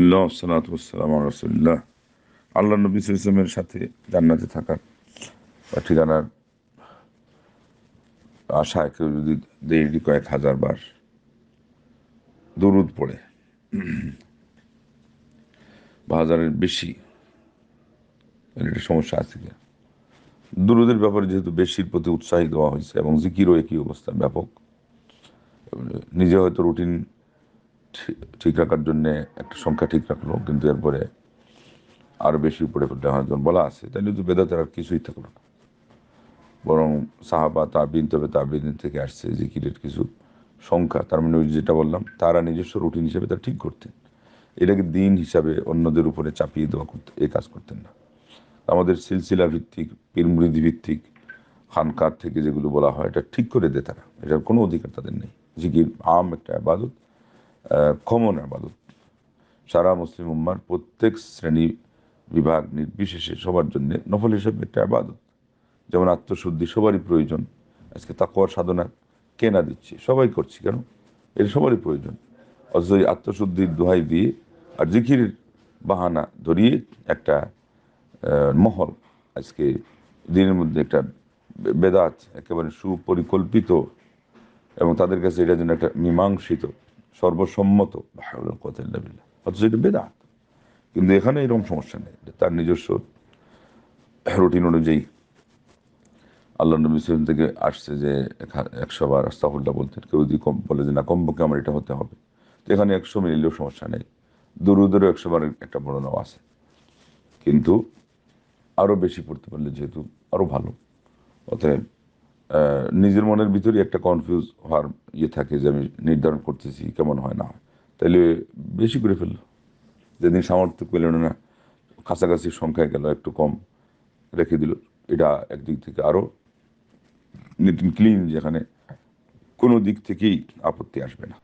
আল্লাহ সালাতাম রসুল্লাহ আল্লাহ নবী ইসলামের সাথে জান্নাতে থাকার ঠিকানার আশায় কেউ যদি দেড়ি কয়েক হাজার বার দরুদ পড়ে, বা হাজারের বেশি একটা সমস্যা আছে কি? দুরুদের ব্যাপারে যেহেতু বেশির প্রতি উৎসাহী দেওয়া হয়েছে এবং জিকিরও একই অবস্থা, ব্যাপক। নিজে হয়তো রুটিন ঠিক রাখার জন্য একটা সংখ্যা ঠিক রাখল, কিন্তু এরপরে আরও বেশি উপরে ফেলতে হয়তো বলা আছে। তাহলে তো বেদাতের আর কিছুই থাকল না। বরং সাহাবা, তাবিন, তবে তাবিন থেকে আসছে যে জিকিরের কিছু সংখ্যা। তার মানে যেটা বললাম, তারা নিজস্ব রুটিন হিসেবে তা ঠিক করতেন। এটাকে দিন হিসাবে অন্যদের উপরে চাপিয়ে দেওয়া করতে এই কাজ করতেন না। আমাদের সিলসিলা ভিত্তিক, পীরমৃদি ভিত্তিক খানকার থেকে যেগুলো বলা হয়, এটা ঠিক করে দেয় তারা। এটার কোনো অধিকার তাদের নেই। জিকির আম একটা আবাদত কমন আবাদত সারা মুসলিম উম্মার প্রত্যেক শ্রেণি বিভাগ নির্বিশেষে সবার জন্য নফল হিসেবে একটা আবাদত যেমন আত্মশুদ্ধি সবারই প্রয়োজন। আজকে তাকওয়ার সাধনা কে না দিচ্ছে, সবাই করছি কেন? এটা সবারই প্রয়োজন। অথচ আত্মশুদ্ধির দোহাই দিয়ে আর জিকির বাহানা ধরিয়ে একটা মহল। আজকে দিনের মধ্যে একটা বেদাত একেবারে সুপরিকল্পিত এবং তাদের কাছে এটা যেন একটা মীমাংসিত সর্বসম্মত। বেদাত। কিন্তু এখানে এরকম সমস্যা নেই। তার নিজস্ব রুটিন অনুযায়ী। আল্লাহ নবী সালাম থেকে আসছে যে একশো বার আস্তাফুল্লাহ বলতেন কেউ যদি কম বলে যে না কমপক্ষে আমার এটা হতে হবে। তো এখানে একশো মিলিলেও সমস্যা নেই। দুরুদেরও একশো বার একটা বর্ণনাও আছে। কিন্তু আরও বেশি পড়তে পারলে যেহেতু আরও ভালো। অতএব নিজের মনের ভিতরে একটা কনফিউজ হওয়ার ইয়ে থাকে যে আমি নির্ধারণ করতেছি, কেমন হয়, না হয়। তাহলে বেশি করে ফেলল। যেদিন সামর্থ্য পেল না কাছাকাছি সংখ্যায় গেল, একটু কম রেখে দিল। এটা একদিক থেকে আরও নিট ক্লিন যেখানে কোনো দিক থেকেই আপত্তি আসবে না।